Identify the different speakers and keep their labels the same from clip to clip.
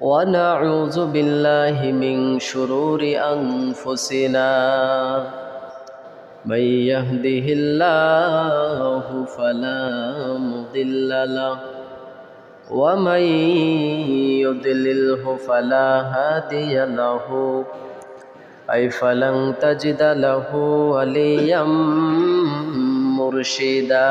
Speaker 1: ونعوذ بالله من شرور أنفسنا من يهده الله فلا مضل له ومن يضلله فلا هادي له أي فلن تجد له وليا مرشدا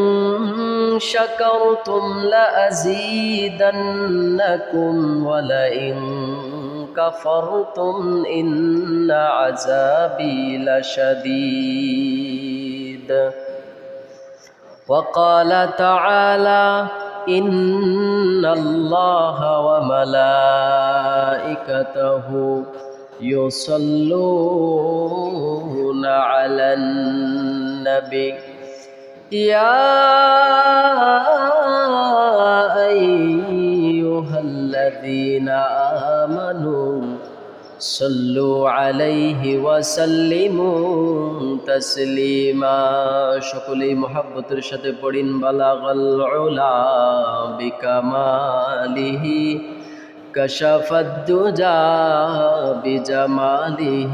Speaker 1: شكرتم لأزيدنكم ولئن كفرتم إن عذابي لشديد. وقال تعالى إن الله وملائكته يصلون على النبي. يا أيها الذين آمنوا صلوا عليه وسلموا تسليما شكلي محبة رشد برين بلغ العلا بكماله كشف الدجى بجماله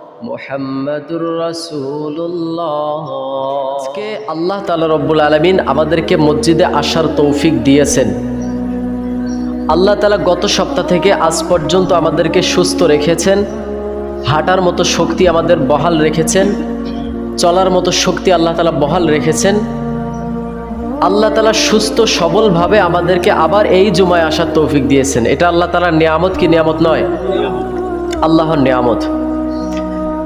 Speaker 1: মোহাম্মদুর আজকে আল্লাহ তাআলা রব্বুল আলামিন আমাদেরকে মসজিদে আসার তৌফিক দিয়েছেন। আল্লাহ তাআলা গত সপ্তাহ থেকে আজ পর্যন্ত আমাদেরকে সুস্থ রেখেছেন, হাঁটার মতো শক্তি আমাদের বহাল রেখেছেন, চলার মতো শক্তি আল্লাহ তাআলা বহাল রেখেছেন। আল্লাহ তাআলা সুস্থ, সবলভাবে আমাদেরকে আবার এই জুমায় আসার তৌফিক দিয়েছেন। এটা আল্লাহ তাআলার নিয়ামত কি নিয়ামত নয়? আল্লাহর নিয়ামত।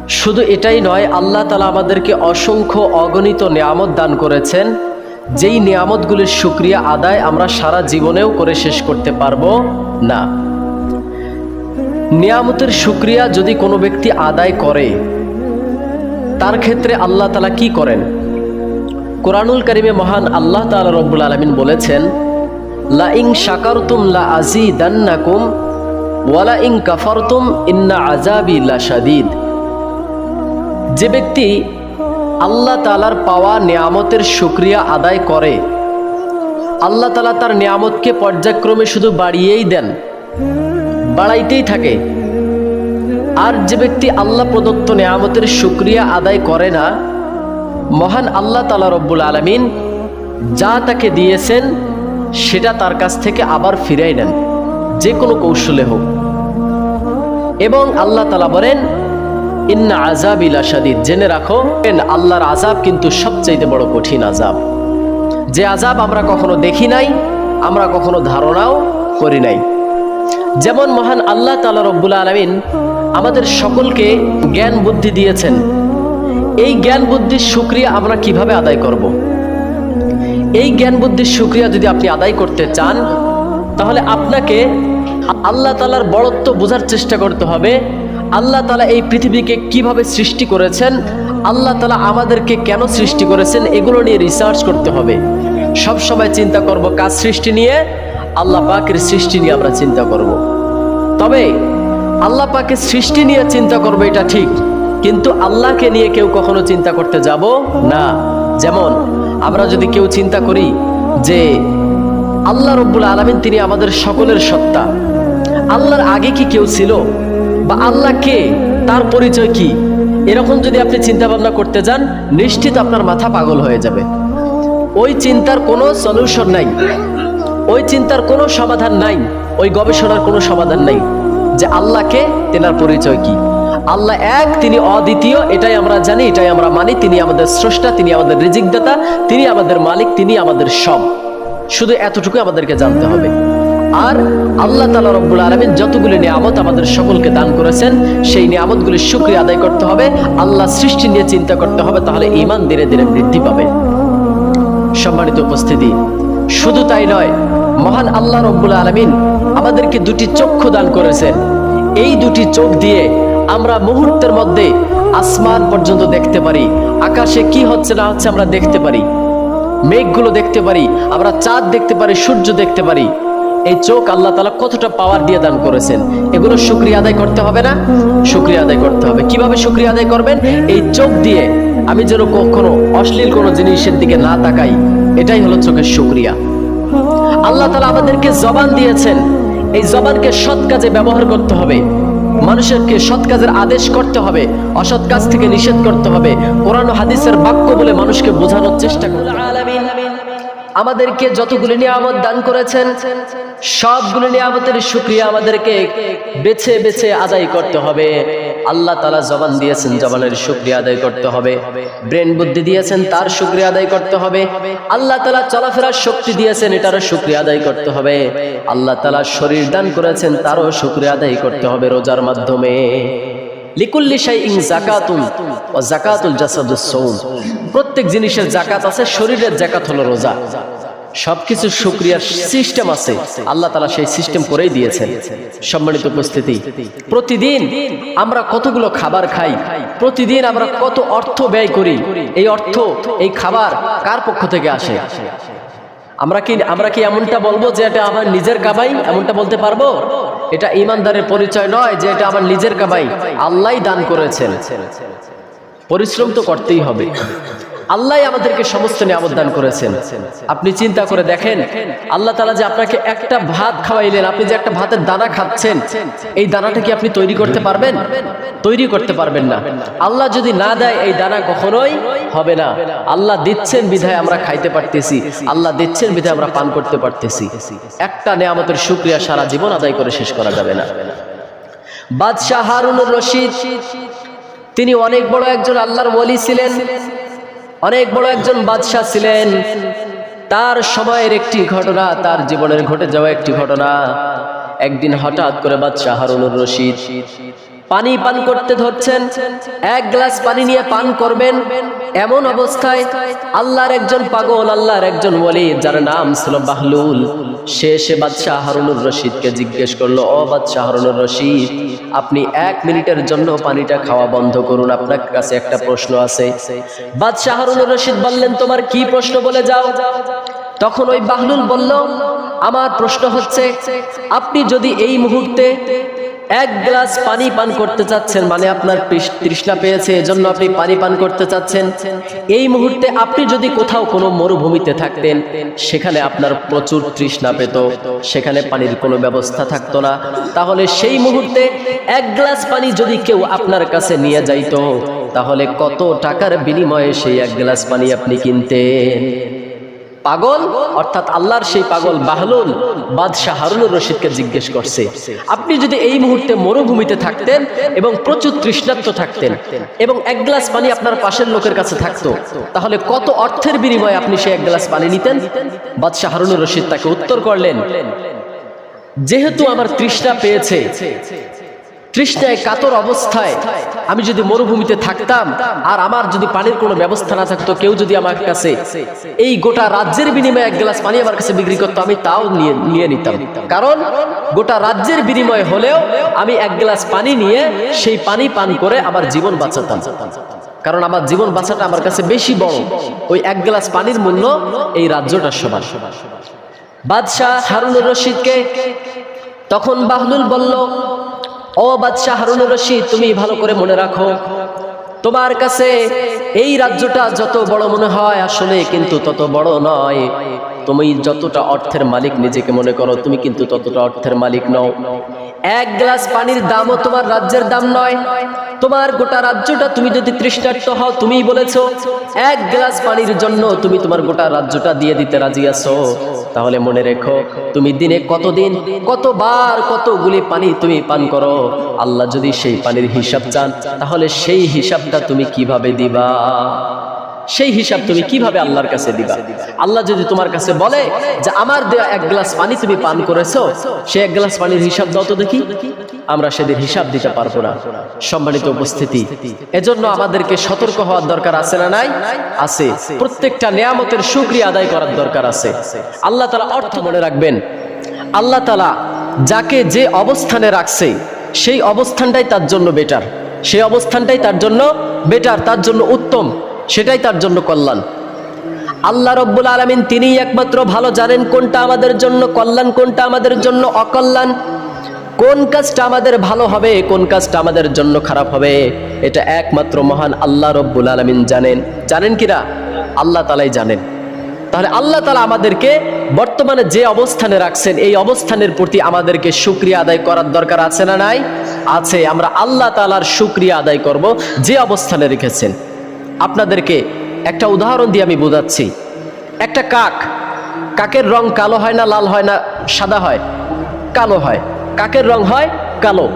Speaker 1: শুধু এটাই নয়, আল্লাহ তালা আমাদেরকে অসংখ্য অগণিত নিয়ামত দান করেছেন। যেই নিয়ামতগুলির সুক্রিয়া আদায় আমরা সারা জীবনেও করে শেষ করতে পারব না। নিয়ামতের সুক্রিয়া যদি কোনো ব্যক্তি আদায় করে, তার ক্ষেত্রে আল্লাহ তালা কি করেন? কোরআনুল করিমে মহান আল্লাহ তালা রব্বুল আলমিন বলেছেন লা ইং শাকারতুম লা আজি দান্নাকুম ওয়ালা ইং কাফারতুম, ইন্না আজাবি লা শাদিদ যে ব্যক্তি আল্লাহ তালার পাওয়া নিয়ামতের সুক্রিয়া আদায় করে, আল্লাহ তালা তার নিয়ামতকে পর্যায়ক্রমে শুধু বাড়িয়েই দেন, বাড়াইতেই থাকে। আর যে ব্যক্তি আল্লাহ প্রদত্ত নিয়ামতের সুক্রিয়া আদায় করে না, মহান আল্লাহ তালা রব্বুল আলমিন যা তাকে দিয়েছেন, সেটা তার কাছ থেকে আবার ফিরাই নেন, যে কোনো কৌশলে হোক। এবং আল্লাহ তালা বলেন ইন্না আজাব ইলাসাদিদ জেনে রাখো আল্লাহর আজাব কিন্তু সবচাইতে বড় কঠিন আজাব যে আজাব আমরা কখনো দেখি নাই, আমরা কখনো ধারণাও করি নাই। যেমন মহান আল্লাহ তালা রব্বুল আলমিন আমাদের সকলকে জ্ঞান বুদ্ধি দিয়েছেন। এই জ্ঞান বুদ্ধির সুক্রিয়া আমরা কীভাবে আদায় করব। এই জ্ঞান বুদ্ধির সুক্রিয়া যদি আপনি আদায় করতে চান, তাহলে আপনাকে আল্লাহ তালার বড়ত্ব বোঝার চেষ্টা করতে হবে। আল্লাহ তালা এই পৃথিবীকে কীভাবে সৃষ্টি করেছেন? আল্লাহ তালা আমাদেরকে কেন সৃষ্টি করেছেন? এগুলো নিয়ে রিসার্চ করতে হবে। সব সময় চিন্তা করব কাজ সৃষ্টি নিয়ে? আল্লাহ পাকের সৃষ্টি নিয়ে আমরা চিন্তা করব। তবে আল্লাহ পাকের সৃষ্টি নিয়ে চিন্তা করব এটা ঠিক, কিন্তু আল্লাহকে নিয়ে কেউ কখনো চিন্তা করতে যাব না। যেমন আমরা যদি কেউ চিন্তা করি যে আল্লাহ রব্বুল আলমিন তিনি আমাদের সকলের সত্তা, আল্লাহর আগে কি কেউ ছিল? বা আল্লাহ কে, তার পরিচয় কি? এরকম যদি আপনি চিন্তা ভাবনা করতে যান, নিশ্চিত আপনার মাথা পাগল হয়ে যাবে। ওই চিন্তার কোনো সলিউশন নাই। ওই চিন্তার কোনো সমাধান নাই। ওই গবেষণার কোনো সমাধান নাই যে আল্লাহকে তেনার পরিচয় কি। আল্লাহ এক, তিনি অদ্বিতীয়, এটাই আমরা জানি, এটাই আমরা মানি, তিনি আমাদের স্রষ্টা, তিনি আমাদের রিজিকদাতা, তিনি আমাদের মালিক, তিনি আমাদের সব। শুধু এতটুকু আমাদেরকে জানতে হবে। আর আল্লাহ তালা রব্বুল আলমিন যতগুলি নিয়ামত আমাদের সকলকে দান করেছেন, সেই নিয়ামতগুলির শুক্রিয়া আদায় করতে হবে। আল্লাহ সৃষ্টি নিয়ে চিন্তা করতে হবে, তাহলে ইমান ধীরে ধীরে বৃদ্ধি পাবে। সম্মানিত উপস্থিতি, শুধু তাই নয়, মহান আল্লাহ রব্বুল আলমিন আমাদেরকে দুটি চক্ষু দান করেছেন। এই দুটি চোখ দিয়ে আমরা মুহূর্তের মধ্যে আসমান পর্যন্ত দেখতে পারি, আকাশে কি হচ্ছে না হচ্ছে আমরা দেখতে পারি, মেঘগুলো দেখতে পারি, আমরা চাঁদ দেখতে পারি, সূর্য দেখতে পারি। এই চোখ আল্লাহ তালা কতটা পাওয়ার দিয়ে দান করেছেন? এগুলো শুক্রিয়া আদায় করতে হবে না? শুক্রিয়া আদায় করতে হবে। কীভাবে শুক্রিয়া আদায় করবেন? এই চোখ দিয়ে আমি যেন কখনো অশ্লীল কোনো জিনিসের দিকে না তাকাই, এটাই হলো চোখের শুক্রিয়া। আল্লাহ তালা আমাদেরকে জবান দিয়েছেন, এই জবানকে সৎ কাজে ব্যবহার করতে হবে। মানুষেরকে সৎ কাজের আদেশ করতে হবে, অসৎ কাজ থেকে নিষেধ করতে হবে। কোরআন হাদিসের বাক্য বলে মানুষকে বোঝানোর চেষ্টা করতে হবে। আমাদেরকে যতগুলি নিয়ামত দান করেছেন, সবগুলো নিয়ামতের শুক্রিয়া আমাদেরকে বেছে বেছে আদায় করতে হবে। আল্লাহ তালা জবান দিয়েছেন, জবানের শুক্রিয়া আদায় করতে হবে। ব্রেন বুদ্ধি দিয়েছেন, তার শুক্রিয়া আদায় করতে হবে। আল্লাহ তালা চলাফেরার শক্তি দিয়েছেন, এটারও শুক্রিয়া আদায় করতে হবে। আল্লাহ তালা শরীর দান করেছেন, তারও শুক্রিয়া আদায় করতে হবে রোজার মাধ্যমে। লিকুল্লি শাইইন জাকাতুন ও জাকাতুল জাসাদুস সৌম প্রত্যেক জিনিসের জাকাত আছে, শরীরের জাকাত হলো রোজা। সবকিছু শুক্রিয়ার সিস্টেম আছে, আল্লাহ তালা সেই সিস্টেম করেই দিয়েছেন। সম্মানিত উপস্থিতি, প্রতিদিন আমরা কতগুলো খাবার খাই, প্রতিদিন আমরা কত অর্থ ব্যয় করি, এই অর্থ, এই খাবার কার পক্ষ থেকে আসে? আমরা কি আমরা কি এমনটা বলব যে এটা আমার নিজের কামাই এমনটা বলতে পারব? এটা ইমানদারের পরিচয় নয় যে এটা আমার নিজের কামাই। আল্লাহ দান করেছেন। পরিশ্রম তো করতেই হবে। আল্লাহ আমাদেরকে সমস্ত নিয়ামত দান করেছেন। আপনি চিন্তা করে দেখেন, আল্লাহ তালা যে আপনাকে একটা ভাত খাওয়াইলেন, আপনি যে একটা ভাতের দানা খাচ্ছেন, এই দানাটা কি আপনি তৈরি করতে পারবেন? তৈরি করতে পারবেন না। আল্লাহ যদি না দেয়, এই দানা কখনোই হবে না। আল্লাহ দিচ্ছেন বিধায় আমরা খাইতে পারতেছি, আল্লাহ দিচ্ছেন বিধায় আমরা পান করতে পারতেছি। একটা নিয়ামতের শুক্রিয়া সারা জীবন আদায় করে শেষ করা যাবে না। বাদশাহ হারুনুর রশিদ, তিনি অনেক বড় একজন আল্লাহর বলি ছিলেন। অনেক বড় একজন বাদশাহ ছিলেন। তার সময়ের একটি ঘটনা, তার জীবনের ঘটে যাওয়া একটি ঘটনা। একদিন হঠাৎ করে বাদশাহ হারুনুর রশিদ পানি পান করতে ধরছেন। এক গ্লাস পানি নিয়ে পান করবেন। এমন অবস্থায় আল্লাহর একজন পাগল, আল্লাহর একজন ওলি যার নাম ছিল বাহলুল। সে এসে বাদশাহ হারুনুর রশিদকে জিজ্ঞেস করল, ও বাদশাহ হারুনুর রশিদ, আপনি এক মিনিটের জন্য পানিটা খাওয়া বন্ধ করুন। আপনার কাছে একটা প্রশ্ন আছে। বাদশাহ হারুনুর রশিদ বললেন, তোমার কি প্রশ্ন বলে যাও? তখন ওই বাহলুল বলল আমার প্রশ্ন হচ্ছে, আপনি যদি এই মুহূর্তে এক গ্লাস পানি পান করতে চাচ্ছেন মানে আপনার তৃষ্ণা পেয়েছে, এজন্য আপনি পানি পান করতে চাচ্ছেন, এই মুহূর্তে আপনি যদি কোথাও কোনো মরুভূমিতে থাকতেন, সেখানে আপনার প্রচুর তৃষ্ণা পেত, সেখানে পানির কোনো ব্যবস্থা থাকতো না, তাহলে সেই মুহূর্তে এক গ্লাস পানি যদি কেউ আপনার কাছে নিয়ে যাইত, তাহলে কত টাকার বিনিময়ে সেই এক গ্লাস পানি আপনি কিনতেন? পাগল, অর্থাৎ আল্লাহর সেই পাগল বাহলুল বাদশাহ হারুনুর রশিদকে জিজ্ঞেস করছে, আপনি যদি এই মুহূর্তে মরুভূমিতে থাকতেন এবং প্রচুর তৃষ্ণার্ত থাকতেন এবং এক গ্লাস পানি আপনার পাশের লোকের কাছে থাকতো, তাহলে কত অর্থের বিনিময়ে আপনি সেই এক গ্লাস পানি নিতেন? বাদশাহ হারুনুর রশিদ তাকে উত্তর করলেন, যেহেতু আমার তৃষ্ণা পেয়েছে তৃষ্ণায় কাতর অবস্থায় আমি যদি মরুভূমিতে থাকতাম আর আমার যদি পানির কোনো ব্যবস্থা না থাকতো, কেউ যদি আমার কাছে এই গোটা রাজ্যের বিনিময়ে এক গ্লাস পানি আমার কাছে বিক্রি করতো, আমি তাও নিয়ে নিয়ে নিতাম। কারণ গোটা রাজ্যের বিনিময় হলেও আমি এক গ্লাস পানি নিয়ে সেই পানি পান করে আমার জীবন বাঁচাতাম। কারণ আমার জীবন বাঁচাটা আমার কাছে বেশি বড়। ওই এক গ্লাস পানির মূল্য এই রাজ্যটার সমান। বাদশাহ হারুনুর রশিদকে তখন বাহলুল বলল ও বাদশাহ হারুনুর রশিদ তুমি ভালো করে মনে রাখো। তোমার কাছে এই রাজ্যটা যত বড় মনে হয় আসলে কিন্তু তত বড় নয়। তুমি যতটা অর্থের মালিক নিজেকে মনে করো, তুমি কিন্তু ততটা অর্থের মালিক নও। এক গ্লাস পানির দামও তোমার রাজ্যের দাম নয়। তোমার গোটা রাজ্যটা তুমি যদি তৃষ্ণার্ত হও, তুমিই বলেছ, এক গ্লাস পানির জন্য তুমি তোমার গোটা রাজ্যটা দিয়ে দিতে রাজি আছো। তাহলে মনে রেখো, তুমি দিনে কতদিন, কতবার কতগুলি পানি তুমি পান করো? আল্লাহ যদি সেই পানির হিসাব চান, তাহলে সেই হিসাবটা তুমি কীভাবে দিবা? সেই হিসাব তুমি কীভাবে আল্লাহর কাছে দিবা? আল্লাহ যদি তোমার কাছে বলে যে আমার দেয়া এক গ্লাস পানি তুমি পান করেছ সে এক গ্লাস পানির হিসাব দাও তো দেখি। আমরা সেদিন হিসাব দিতে পারব না। সম্মানিত উপস্থিতি। এজন্য আমাদেরকে সতর্ক হওয়ার দরকার আছে না নাই? আছে। প্রত্যেকটা নিয়ামতের সুক্রিয়া আদায় করার দরকার আছে। আল্লাহ তালা অর্থ মনে রাখবেন। আল্লাহ তালা যাকে যে অবস্থানে রাখছে সেই অবস্থানটাই তার জন্য বেটার সেই অবস্থানটাই তার জন্য বেটার তার জন্য উত্তম, সেটাই তার জন্য কল্যাণ। আল্লাহ রব্বুল আলমিন তিনিই একমাত্র ভালো, জানেন কোনটা আমাদের জন্য কল্যাণ, কোনটা আমাদের জন্য অকল্যাণ, কোন কাজটা আমাদের ভালো হবে, কোন কাজটা আমাদের জন্য খারাপ হবে, এটা একমাত্র মহান আল্লাহ রব্বুল আলমিন জানেন। জানেন কিনা আল্লাহ তালাই জানেন। তাহলে আল্লাহ তালা আমাদেরকে বর্তমানে যে অবস্থানে রাখছেন, এই অবস্থানের প্রতি আমাদেরকে সুক্রিয়া আদায় করার দরকার আছে না নাই? আছে, আমরা আল্লাহ তালার সুক্রিয়া আদায় করব, যে অবস্থানে রেখেছেন। আপনাদেরকে একটা উদাহরণ দিয়ে আমি বোঝাচ্ছি। একটা কাক, কাকের রং কালো হয় না, লাল হয় না, সাদা হয়? কালো হয়। কাকের রং হয় কালো।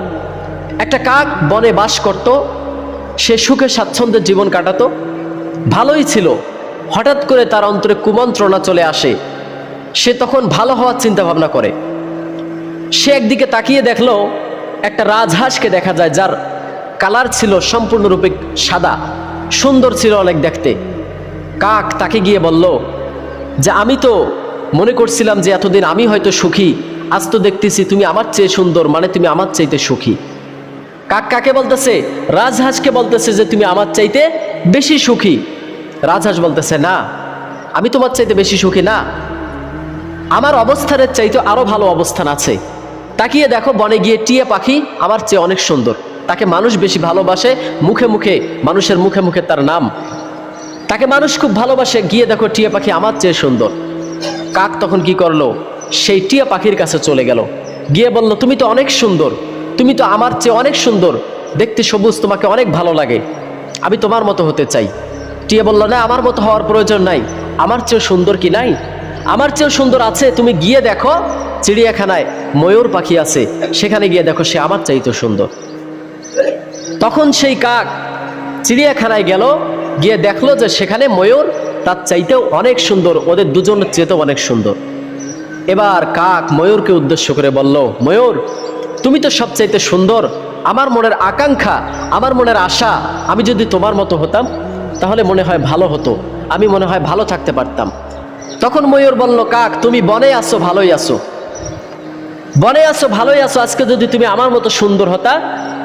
Speaker 1: একটা কাক বনে বাস করত, সে সুখে স্বাচ্ছন্দ্যের জীবন কাটাতো, ভালোই ছিল। হঠাৎ করে তার অন্তরে কুমন্ত্রণা চলে আসে। সে তখন ভালো হওয়ার চিন্তা ভাবনা করে। সে একদিকে তাকিয়ে দেখল, একটা রাজহাঁসকে দেখা যায় যার কালার ছিল সম্পূর্ণরূপে সাদা, সুন্দর ছিল অনেক দেখতে। কাক তাকে গিয়ে বলল, যে আমি তো মনে করছিলাম যে এতদিন আমি হয়তো সুখী, আজ তো দেখতেছি তুমি আমার চেয়ে সুন্দর মানে তুমি আমার চাইতে সুখী। কাক কাকে বলতেছে? রাজহাঁসকে বলতেছে যে তুমি আমার চাইতে বেশি সুখী। রাজহাঁস বলতেছে, না, আমি তোমার চাইতে বেশি সুখী, না। আমার অবস্থানের চাইতে আরও ভালো অবস্থান আছে। তাকিয়ে দেখো, বনে গিয়ে টিয়া পাখি আমার চেয়ে অনেক সুন্দর। তাকে মানুষ বেশি ভালোবাসে, মুখে মুখে, মানুষের মুখে মুখে তার নাম। তাকে মানুষ খুব ভালোবাসে, গিয়ে দেখো টিয়া পাখি আমার চেয়ে সুন্দর। কাক তখন কি করল? সেই টিয়া পাখির কাছে চলে গেল। গিয়ে বলল, তুমি তো অনেক সুন্দর, তুমি তো আমার চেয়ে অনেক সুন্দর। দেখতে সবুজ, তোমাকে অনেক ভালো লাগে। আমি তোমার মতো হতে চাই। টিয়া বলল, না, আমার মতো হওয়ার প্রয়োজন নাই। আমার চেয়েও সুন্দর কি নাই? আমার চেয়েও সুন্দর আছে, তুমি গিয়ে দেখো। চিড়িয়াখানায় ময়ূর পাখি আছে, সেখানে গিয়ে দেখো, সে আমার চাইতে সুন্দর। তখন সেই কাক চিড়িয়াখানায় গেল, গিয়ে দেখল যে সেখানে ময়ূর তার চাইতেও অনেক সুন্দর, ওদের দুজনের চেয়েতেও অনেক সুন্দর। এবার কাক ময়ূরকে উদ্দেশ্য করে বলল, ময়ূর, তুমি তো সবচাইতে সুন্দর। আমার মনের আকাঙ্ক্ষা, আমার মনের আশা, আমি যদি তোমার মতো হতাম তাহলে মনে হয় ভালো হতো। আমি মনে হয় ভালো থাকতে পারতাম। তখন ময়ূর বলল, কাক, তুমি বনে আসো ভালোই আসো বনে আসো ভালোই আসো আজকে যদি তুমি আমার মতো সুন্দর হতা,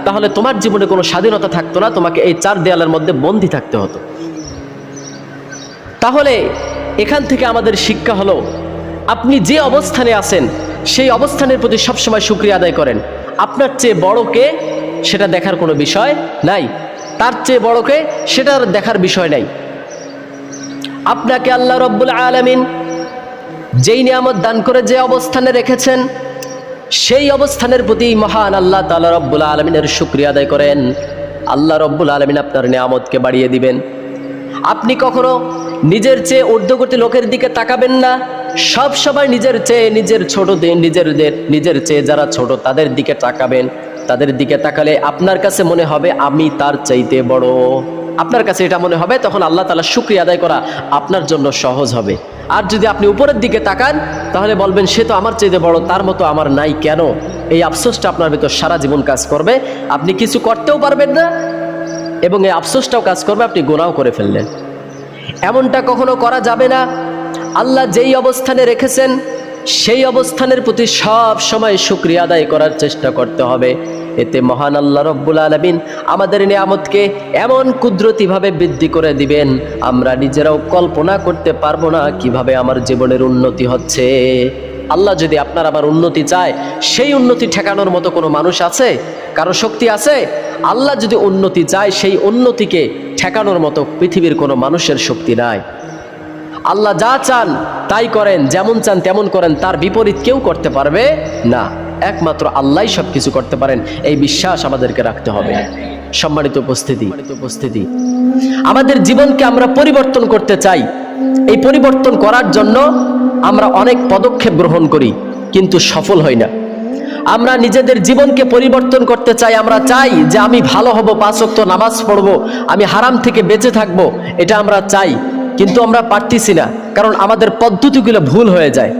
Speaker 1: তাহলে তোমার জীবনে কোনো স্বাধীনতা থাকতো না। তোমাকে এই চার দেয়ালের মধ্যে বন্দি থাকতে হতো। তাহলে এখান থেকে আমাদের শিক্ষা হলো, আপনি যে অবস্থানে আছেন, সেই অবস্থানের প্রতি সবসময় সুক্রিয়া আদায় করেন। আপনার চেয়ে বড়কে সেটা দেখার কোনো বিষয় নাই। তার চেয়ে বড়কে সেটার দেখার বিষয় নাই। আপনাকে আল্লাহ রব্বুল আলমিন যেই নিয়ামত দান করে যে অবস্থানে রেখেছেন, সেই অবস্থানের প্রতি মহান আল্লাহ তালা রব্বুল আলমিনের শুক্রিয়া আদায় করেন। আল্লাহ রব্বুল আলমিন আপনার নিয়ামতকে বাড়িয়ে দিবেন। আপনি কখনো নিজের চেয়ে ঊর্ধ্বগতি লোকের দিকে তাকাবেন না? সব সময় নিজের চেয়ে নিজের ছোট নিজেরদের নিজের চেয়ে যারা ছোট তাদের দিকে তাকাবেন। তাদের দিকে তাকালে আপনার কাছে মনে হবে, আমি তার চাইতে বড়। আপনার কাছে এটা মনে হবে, তখন আল্লাহ তালা শুক্রিয়া আদায় করা আপনার জন্য সহজ হবে। আর যদি আপনি উপরের দিকে তাকান, তাহলে বলবেন, সে তো আমার চাইতে বড়, তার মতো আমার নাই কেন? এই আফসোসটা আপনার ভিতর সারা জীবন কাজ করবে। আপনি কিছু করতেও পারবেন না, এবং এই আফসোসটাও কাজ করবে, আপনি গোনাও করে ফেললেন। এমনটা কখনো করা যাবে না। আল্লাহ যেই অবস্থানে রেখেছেন সেই অবস্থানের প্রতি সব সময় শুক্রিয়া আদায় করার চেষ্টা করতে হবে। এতে মহান আল্লাহ রব্বুল আলমিন আমাদের নিয়ামতকে এমন কুদরতিভাবে বৃদ্ধি করে দিবেন, আমরা নিজেরাও কল্পনা করতে পারব না কীভাবে আমার জীবনের উন্নতি হচ্ছে। আল্লাহ যদি আপনার আবার উন্নতি চায়, সেই উন্নতি ঠেকানোর মতো কোনো মানুষ আছে? কারও শক্তি আছে? আল্লাহ যদি উন্নতি চায়, সেই উন্নতিকে ঠেকানোর মতো পৃথিবীর কোনো মানুষের শক্তি নাই। আল্লাহ যা চান তাই করেন, যেমন চান তেমন করেন, তার বিপরীত কেউ করতে পারবে না। একমাত্র আল্লাহ সব কিছু করতে পারেন, এই বিশ্বাস আমাদেরকে রাখতে হবে। সম্মানিত উপস্থিতি উপস্থিতি। আমাদের জীবনকে আমরা পরিবর্তন করতে চাই। এই পরিবর্তন করার জন্য আমরা অনেক পদক্ষেপ গ্রহণ করি, কিন্তু সফল হই না। আমরা নিজেদের জীবনকে পরিবর্তন করতে চাই, আমরা চাই যে আমি ভালো হব পাঁচক্ত নামাজ পড়ব, আমি হারাম থেকে বেঁচে থাকব, এটা আমরা চাই। কিন্তু আমরা পারতেছি না, কারণ আমাদের পদ্ধতিগুলো ভুল হয়ে যায়।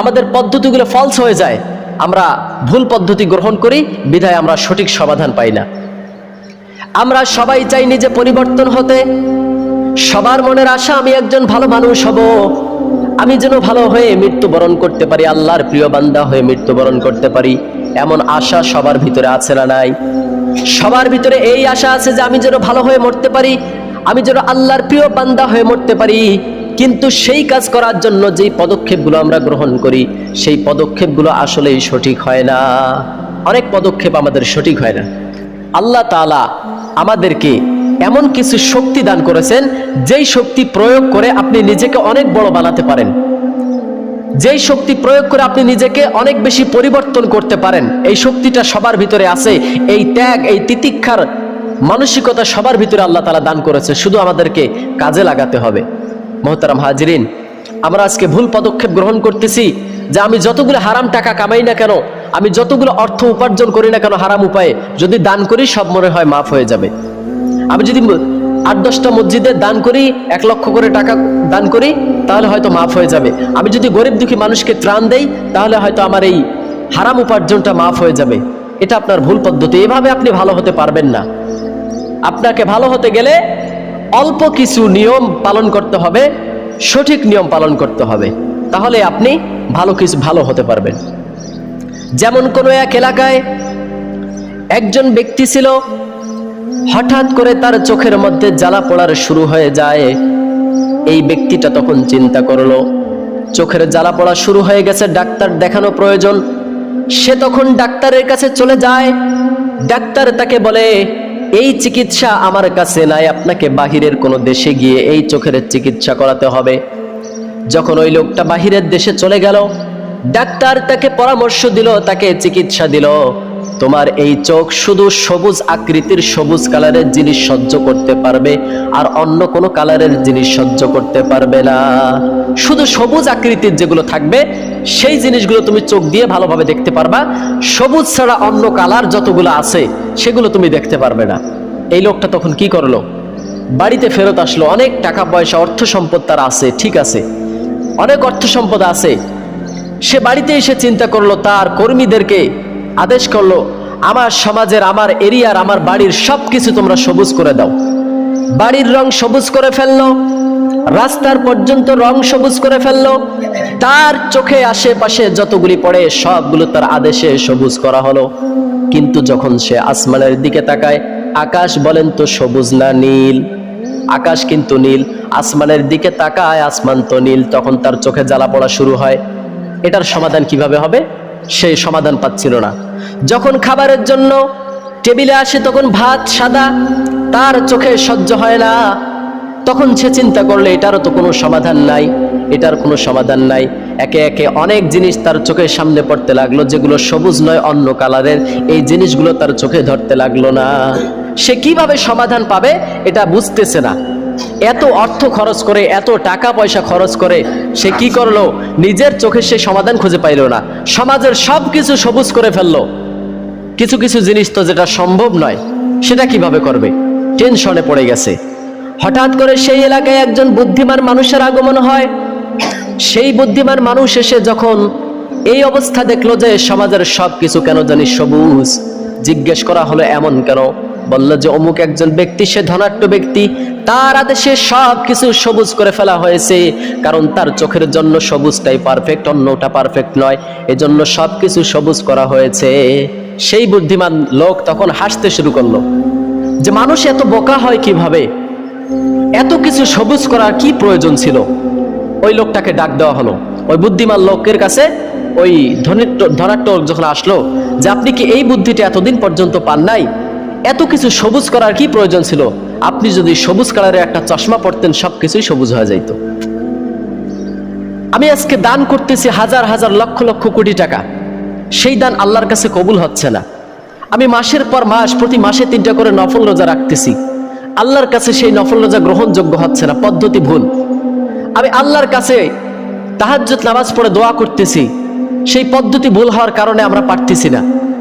Speaker 1: আমাদের পদ্ধতিগুলো ফলস হয়ে যায়। আমরা ভুল পদ্ধতি গ্রহণ করি, বিধায় আমরা সঠিক সমাধান পাই না। আমরা সবাই চাই নিজে পরিবর্তন হতে। সবার মনের আশা, আমি একজন ভালো মানুষ হব। আমি যেন ভালো হয়ে মৃত্যুবরণ করতে পারি, আল্লাহর প্রিয় বান্দা হয়ে মৃত্যুবরণ করতে পারি। এমন আশা সবার ভিতরে আছে না নাই? সবার ভিতরে এই আশা আছে যে আমি যেন ভালো হয়ে মরতে পারি আমি যেন আল্লাহর প্রিয় বান্দা হয়ে মরতে পারি। কিন্তু সেই কাজ করার জন্য যেই পদক্ষেপগুলো আমরা গ্রহণ করি, সেই পদক্ষেপগুলো আসলেই সঠিক হয় না। অনেক পদক্ষেপ আমাদের সঠিক হয় না। আল্লাহ তাআলা আমাদেরকে এমন কিছু শক্তি দান করেছেন, যেই শক্তি প্রয়োগ করে আপনি নিজেকে অনেক বড় বানাতে পারেন। যেই শক্তি প্রয়োগ করে আপনি নিজেকে অনেক বেশি পরিবর্তন করতে পারেন, এই শক্তিটা সবার ভিতরে আছে। এই ত্যাগ, এই তিতিক্ষার মানসিকতা সবার ভিতরে আল্লাহ তালা দান করেছে, শুধু আমাদেরকে কাজে লাগাতে হবে। মোহতারাম হাজিরিন, আমরা আজকে ভুল পদক্ষেপ গ্রহণ করতেছি যে আমি যতগুলো হারাম টাকা কামাই না কেন, আমি যতগুলো অর্থ উপার্জন করি না কেন হারাম উপায়ে যদি দান করি সব মনে হয় মাফ হয়ে যাবে। আমি যদি আট দশটা মসজিদে দান করি, এক লক্ষ করে টাকা দান করি, তাহলে হয়তো মাফ হয়ে যাবে। আমি যদি গরিব দুঃখী মানুষকে ত্রাণ দেই, তাহলে হয়তো আমার এই হারাম উপার্জনটা মাফ হয়ে যাবে। এটা আপনার ভুল পদ্ধতি, এভাবে আপনি ভালো হতে পারবেন না। আপনাকে ভালো হতে গেলে অল্প কিছু নিয়ম পালন করতে হবে, সঠিক নিয়ম পালন করতে হবে। তাহলে আপনি ভালো কিছু ভালো হতে পারবেন। যেমন কোনো এক এলাকায় একজন ব্যক্তি ছিল, হঠাৎ করে তার চোখের মধ্যে জ্বালা পড়ার শুরু হয়ে যায়। এই ব্যক্তিটা তখন চিন্তা করল, চোখের জ্বালা পড়া শুরু হয়ে গেছে, ডাক্তার দেখানো প্রয়োজন। সে তখন ডাক্তারের কাছে চলে যায়। ডাক্তার তাকে বলে এই চিকিৎসা আমার কাছে নাই, আপনাকে বাহিরের কোনো দেশে গিয়ে এই চোখের চিকিৎসা করাতে হবে। যখন ওই লোকটা বাহিরের দেশে চলে গেল, ডাক্তার তাকে পরামর্শ দিল, তাকে চিকিৎসা দিল। তোমার এই চোখ শুধু সবুজ আকৃতির সবুজ কালারের জিনিস সহ্য করতে পারবে, আর অন্য কোনো কালারের জিনিস সহ্য করতে পারবে না। শুধু সবুজ আকৃতির যেগুলো থাকবে, সেই জিনিসগুলো তুমি চোখ দিয়ে ভালোভাবে দেখতে পারবা। সবুজ ছাড়া অন্য কালার যতগুলো আছে, সেগুলো তুমি দেখতে পারবে না। এই লোকটা তখন কি করল? বাড়িতে ফেরত আসলো। অনেক টাকা পয়সা, অর্থ সম্পদ তার আছে, ঠিক আছে। অনেক অর্থ সম্পদ আছে। সে বাড়িতে এসে চিন্তা করল, তার কর্মীদেরকে আদেশ করল, আমার সমাজের, আমার এরিয়ার, আমার বাড়ির সব কিছু তোমরা সবুজ করে দাও। বাড়ির রং সবুজ করে ফেলল, রাস্তার পর্যন্ত রং সবুজ করে ফেলল, তার চোখে আশেপাশে যতগুলি পড়ে সবগুলো তার আদেশে সবুজ করা হলো। কিন্তু যখন সে আসমানের দিকে তাকায়, আকাশ বলেন তো সবুজ না নীল? আকাশ কিন্তু নীল, আসমানের দিকে তাকায়, আসমান তো নীল, তখন তার চোখে জ্বালা পড়া শুরু হয়। এটার সমাধান কীভাবে হবে? সে সমাধান পাচ্ছিল না। যখন খাবারের জন্য টেবিলে আসে তখন ভাত সাদা, তার চোখে সহ্য হয় না। তখন সে চিন্তা করলে, এটারও তো কোনো সমাধান নাই, এটার কোনো সমাধান নাই। একে একে অনেক জিনিস তার চোখের সামনে পড়তে লাগল, যেগুলো সবুজ নয়, অন্য কালারের। এই জিনিসগুলো তার চোখে ধরতে লাগল না। সে কীভাবে সমাধান পাবে, এটা বুঝতেছে না। এত অর্থ খরচ করে, এত টাকা পয়সা খরচ করে, সে কি করল? নিজের চোখে সে সমাধান খুঁজে পাইলো না। সমাজের সব কিছু সবুজ করে ফেলল। কিছু কিছু জিনিস তো যেটা সম্ভব নয়, সেটা কীভাবে করবে? টেনশনে পড়ে গেছে। হঠাৎ করে সেই এলাকায় একজন বুদ্ধিমান মানুষের আগমন হয়। সেই বুদ্ধিমান মানুষ এসে যখন এই অবস্থা দেখল যে সমাজের সব কিছু কেন জানি সবুজ, জিজ্ঞেস করা হলো, এমন কেন? বলল যে অমুক একজন ব্যক্তি, সে ধনাঢ্য ব্যক্তি, তার আদেশে সব কিছু সবুজ করে ফেলা হয়েছে। কারণ তার চোখের জন্য সবুজটাই পারফেক্ট অন্যটা পারফেক্ট নয়। এজন্য সব কিছু সবুজ করা হয়েছে। সেই বুদ্ধিমান লোক তখন হাসতে শুরু করল। যে মানুষ এত বোকা হয় কীভাবে? এত কিছু সবুজ করার কি প্রয়োজন ছিল? ওই লোকটাকে ডাক দেওয়া হলো। ওই বুদ্ধিমান লোকের কাছে ওই ধনিট্য ধনাট্য যখন আসলো, যে আপনি কি এই বুদ্ধিটা এতদিন পর্যন্ত পান নাই? এত কিছু সবুজ করার কি প্রয়োজন ছিল? আপনি যদি সবুজ কালারের একটা চশমা পরতেন সব কিছুই সবুজ হয়ে যাইত। আমি আজকে দান করতেছি হাজার হাজার লক্ষ লক্ষ কোটি টাকা। সেই দান আল্লাহর কাছে কবুল হচ্ছে না। আমি মাসের পর মাস, প্রতি মাসে তিনটা করে নফল রোজা রাখতেছি। আল্লাহর কাছে সেই নফল রোজা গ্রহণযোগ্য হচ্ছে না, পদ্ধতি ভুল। আমি আল্লাহর কাছে তাহাজ্জুদ নামাজ পড়ে দোয়া করতেছি। সেই পদ্ধতি ভুল হওয়ার কারণে আমরা পারতেছি না।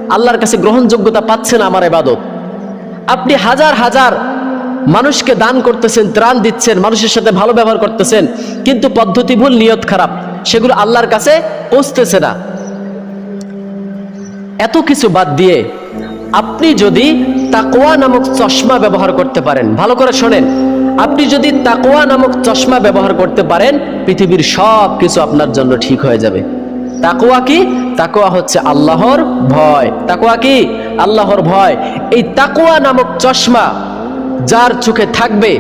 Speaker 1: আল্লাহর কাছে গ্রহণযোগ্যতা পাচ্ছে না আমার এবাদত আপনি হাজার হাজার মানুষকে দান করতেছেন, ত্রাণ দিচ্ছেন, মানুষের সাথে ভালো ব্যবহার করতেছেন, কিন্তু পদ্ধতি ভুল, নিয়ত খারাপ, সেগুলো আল্লাহর কাছে পৌঁছতেছে না। এত কিছু বাদ দিয়ে আপনি যদি তাকোয়া নামক চশমা ব্যবহার করতে পারেন, ভালো করে শোনেন, আপনি যদি তাকোয়া নামক চশমা ব্যবহার করতে পারেন, পৃথিবীর সব কিছু আপনার জন্য ঠিক হয়ে যাবে। তাকোয়া কি? তাকোয়া হচ্ছে আল্লাহর ভয়। তাকোয়া কি? আল্লাহর ভয়। এই তাকোয়া নামক চশমা যার চোখে থাকবে,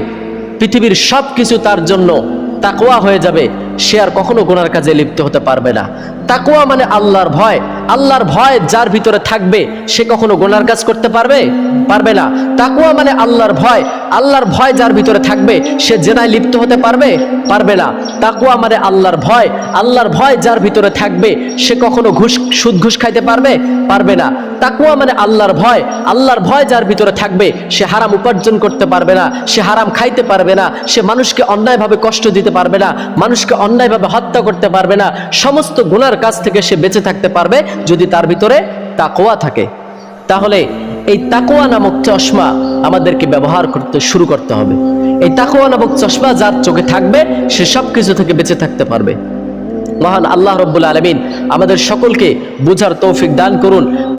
Speaker 1: পৃথিবীর সব কিছু তার জন্য তাকোয়া হয়ে যাবে। সে আর কখনো গোনার কাজে লিপ্ত হতে পারবে না। তাকোয়া মানে আল্লাহর ভয়। আল্লাহর ভয় যার ভিতরে থাকবে, সে কখনো গোনার কাজ করতে পারবে? পারবে না। তাকুয়া মানে আল্লাহর ভয়। আল্লাহর ভয় যার ভিতরে থাকবে, সে জেনায় লিপ্ত হতে পারবে? পারবে না। তাকুয়া মানে আল্লাহর ভয়। আল্লাহর ভয় যার ভিতরে থাকবে, সে কখনো ঘুষ, সুদ ঘুষ খাইতে পারবে? পারবে না। তাকুয়া মানে আল্লাহর ভয়। আল্লাহর ভয় যার ভিতরে থাকবে, সে হারাম উপার্জন করতে পারবে না। সে হারাম খাইতে পারবে না। সে মানুষকে অন্যায়ভাবে কষ্ট দিতে পারবে না। মানুষকে অন্যায়ভাবে হত্যা করতে পারবে না। সমস্ত গুনার কাছ থেকে সে বেঁচে থাকতে পারবে যদি তার ভিতরে তাকোয়া থাকে। তাহলে এই তাকোয়া নামক চশমা আমাদেরকে ব্যবহার করতে শুরু করতে হবে। এই তাকোয়া নামক চশমা যার চোখে থাকবে, সে সব কিছু থেকে বেঁচে থাকতে পারবে। মহান আল্লাহ রব্বুল আলমিন আমাদের সকলকে বুঝার তৌফিক দান করুন।